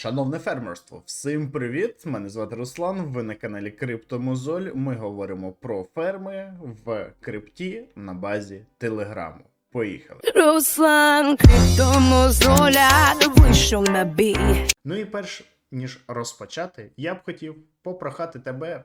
Шановне фермерство, всім привіт! Мене звати Руслан. Ви на каналі Криптомозоль. Ми говоримо про ферми в крипті на базі Телеграму. Поїхали. Руслан криптомозоля вийшов на бій. Ну і перш ніж розпочати, я б хотів попрохати тебе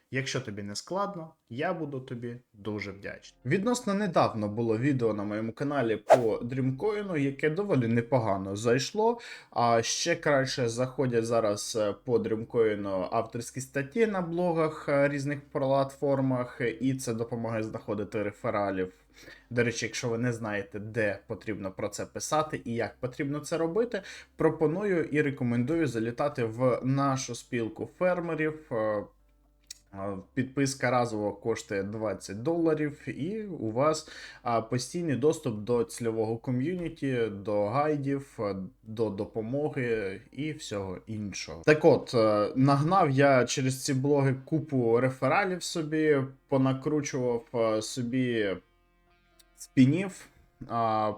Якщо тобі не складно, я буду тобі дуже вдячний. Відносно недавно було відео на моєму каналі по дрімкоїну, яке доволі непогано зайшло. А ще краще заходять зараз е, по дрімкоїну авторські статті на блогах е, різних платформах, і це допомагає знаходити рефералів. До речі, якщо ви не знаєте, де потрібно про це писати і як потрібно це робити, пропоную і рекомендую залітати в нашу спілку фермерів. Підписка разово коштує 20 доларів, і у вас постійний доступ до цільового ком'юніті, до гайдів, до допомоги і всього іншого. Так от, е, нагнав я через ці блоги купу рефералів собі, понакручував е, собі спінів,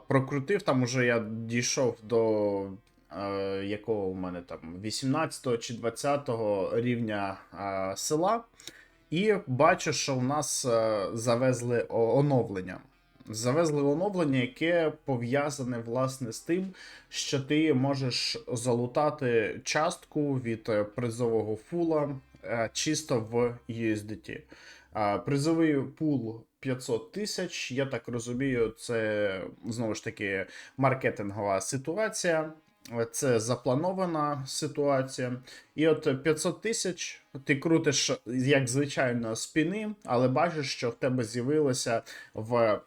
прокрутив там уже я дійшов до якого у мене там 18 чи 20 рівня е, села, і бачу, що в нас е, завезли оновлення. Завезли оновлення, яке пов'язане власне з тим, що ти можеш залутати частку від е, призового фула е, чисто в USDT. Призовий пул 500 тисяч. Я так розумію, це знову ж таки маркетингова ситуація. Це запланована ситуація. І от 500 тисяч ти крутиш, як звичайно, спіни, але бачиш, що в тебе з'явилося в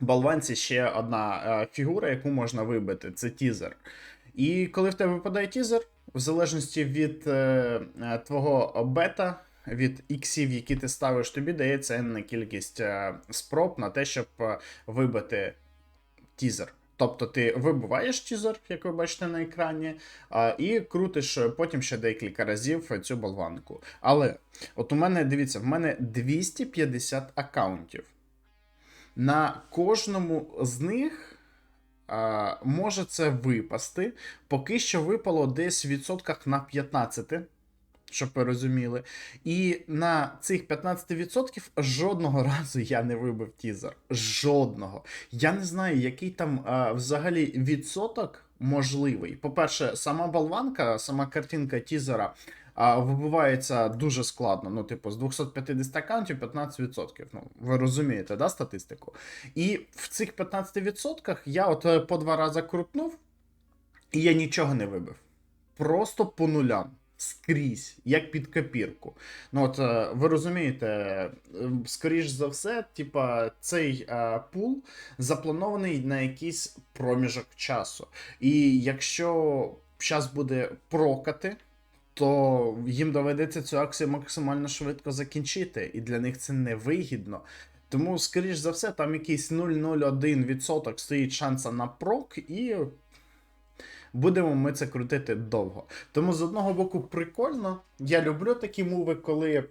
болванці ще одна е, фігура, яку можна вибити. Це тізер. І коли в тебе випадає тізер, в залежності від е, е, твого бета, від іксів, які ти ставиш, тобі дається енна кількість е, спроб на те, щоб вибити тізер. Тобто ти вибиваєш тізер, як ви бачите на екрані, і крутиш е, потім ще декілька разів цю болванку. Але от у мене, дивіться, в мене 250 аккаунтів. На кожному з них може це випасти. Поки що випало десь в відсотках на 15, щоб ви розуміли. І на цих 15% жодного разу я не вибив тізер. Жодного. Я не знаю, який там а, взагалі відсоток можливий. По-перше, сама болванка, сама картинка тізера. А вибивається дуже складно. Ну, типу, з 250 аккаунтів 15%. Ну, ви розумієте, да, статистику? І в цих 15% я от е, по два рази крутнув, і я нічого не вибив. Просто по нулям. Скрізь, як під копірку. Ну, от е, ви розумієте, е, скоріш за все, типа, цей е, пул запланований на якийсь проміжок часу. І якщо зараз буде прокати, то їм доведеться цю акцію максимально швидко закінчити, і для них це невигідно. Тому, скоріш за все, там якийсь 0,01% стоїть шанса на прок, і будемо ми це крутити довго. Тому з одного боку, прикольно. Я люблю такі мови, коли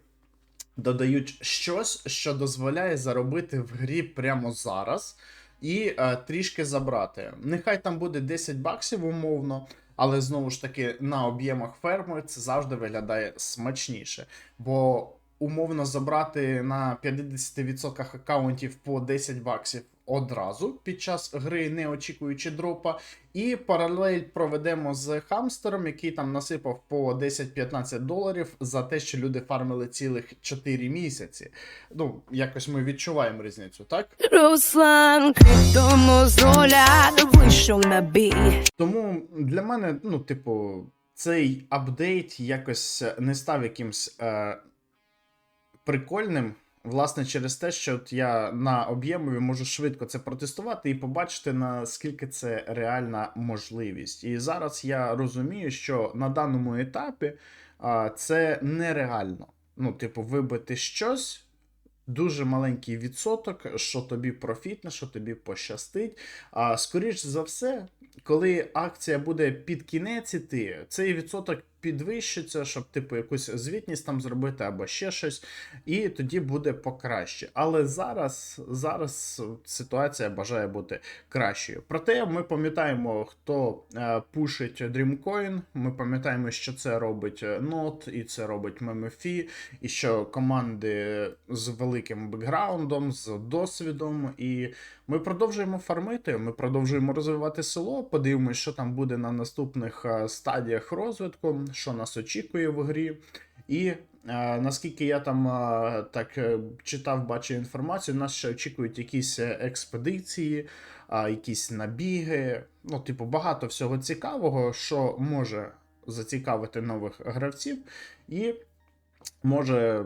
додають щось, що дозволяє заробити в грі прямо зараз. І е, трішки забрати. Нехай там буде 10 баксів умовно, але знову ж таки на об'ємах ферми це завжди виглядає смачніше. Бо умовно забрати на 50% аккаунтів по 10 баксів одразу під час гри, не очікуючи дропа. І паралель проведемо з хамстером, який там насипав по 10-15 доларів за те, що люди фармили цілих 4 місяці. Ну, якось ми відчуваємо різницю, так? Руслан криптомозоля вийшов на бій. Тому для мене, ну, типу, цей апдейт якось не став якимсь е, прикольним. Власне, через те, що от я на об'ємові можу швидко це протестувати і побачити, наскільки це реальна можливість. І зараз я розумію, що на даному етапі а, це нереально. Ну, типу, вибити щось. Дуже маленький відсоток, що тобі профітне, що тобі пощастить. А скоріш за все, коли акція буде під кінець іти, цей відсоток підвищиться, щоб типу якусь звітність там зробити або ще щось, і тоді буде покраще. Але зараз, зараз ситуація бажає бути кращою. Проте ми пам'ятаємо, хто е, пушить Dreamcoin, Ми пам'ятаємо, що це робить е, Node, і це робить MMFI, і що команди з великим бекграундом, з досвідом. І ми продовжуємо фармити, ми продовжуємо розвивати село. Подивимось, що там буде на наступних е, стадіях розвитку, що нас очікує в грі. І е, наскільки я там е, так е, читав, бачив інформацію, нас ще очікують якісь е, експедиції, е, якісь набіги. Ну, типу, багато всього цікавого, що може зацікавити нових гравців, і може